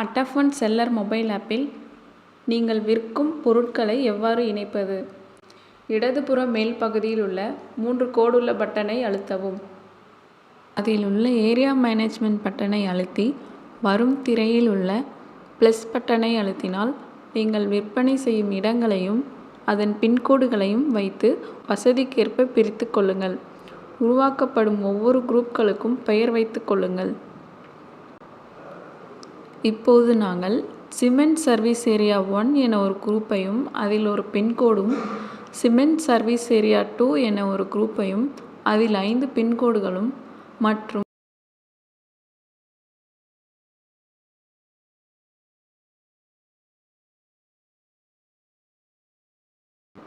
அட்டஃபன் seller mobile ஆப்பில் நீங்கள் விற்கும் பொருட்களை எவ்வாறு இணைப்பது? இடதுபுற மேல் பகுதியில் உள்ள மூன்று கோடுள்ள பட்டனை அழுத்தவும். அதில் உள்ள ஏரியா மேனேஜ்மெண்ட் பட்டனை அழுத்தி வரும் திரையில் உள்ள ப்ளஸ் பட்டனை அழுத்தினால் நீங்கள் விற்பனை செய்யும் இடங்களையும் அதன் பின்கோடுகளையும் வைத்து வசதிக்கேற்ப பிரித்து கொள்ளுங்கள். உருவாக்கப்படும் ஒவ்வொரு குரூப்களுக்கும் பெயர் வைத்துக் கொள்ளுங்கள். இப்போது நாங்கள் சிமெண்ட் சர்வீஸ் ஏரியா ஒன் என ஒரு குரூப்பையும் அதில் ஒரு பின்கோடும் சிமெண்ட் சர்வீஸ் ஏரியா டூ என ஒரு குரூப்பையும் அதில் ஐந்து பின்கோடுகளும் மற்றும்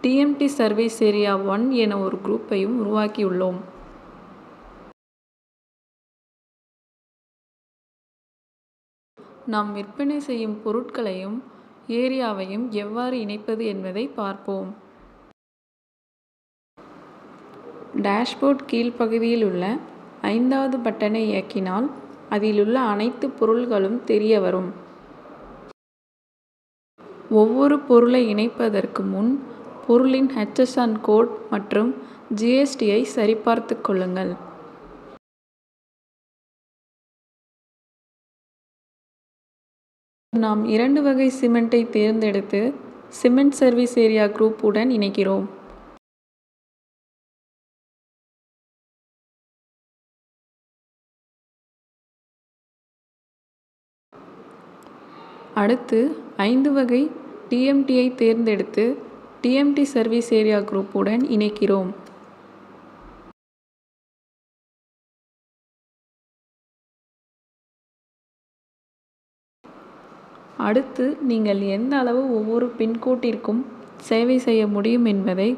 டிஎம்டி சர்வீஸ் ஏரியா ஒன் என ஒரு குரூப்பையும் உருவாக்கியுள்ளோம். நாம் விற்பனை செய்யும் பொருட்களையும் ஏரியாவையும் எவ்வாறு இணைப்பது என்பதை பார்ப்போம். டேஷ்போர்ட் கீழ்ப்பகுதியில் உள்ள ஐந்தாவது பட்டனை இயக்கினால் அதிலுள்ள அனைத்து பொருள்களும் தெரிய வரும். ஒவ்வொரு பொருளை இணைப்பதற்கு முன் பொருளின் ஹெச்எஸ்என் கோட் மற்றும் ஜிஎஸ்டியை சரிபார்த்து கொள்ளுங்கள். நாம் இரண்டு வகை சிமெண்ட்டை தேர்ந்தெடுத்து சிமெண்ட் சர்வீஸ் ஏரியா குரூப் உடன் இணைக்கிறோம். அடுத்து ஐந்து வகை டிஎம்டியை தேர்ந்தெடுத்து டிஎம்டி சர்வீஸ் ஏரியா குரூப் உடன் இணைக்கிறோம். அடுத்து நீங்கள் எந்த அளவு ஒவ்வொரு பின்கோட்டிற்கும் சேவை செய்ய முடியும் என்பதை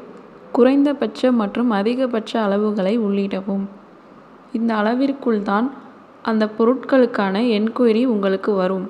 குறைந்தபட்ச மற்றும் அதிகபட்ச அளவுகளை உள்ளிடவும். இந்த அளவிற்குள் தான் அந்த பொருட்களுக்கான என்கொயரி உங்களுக்கு வரும்.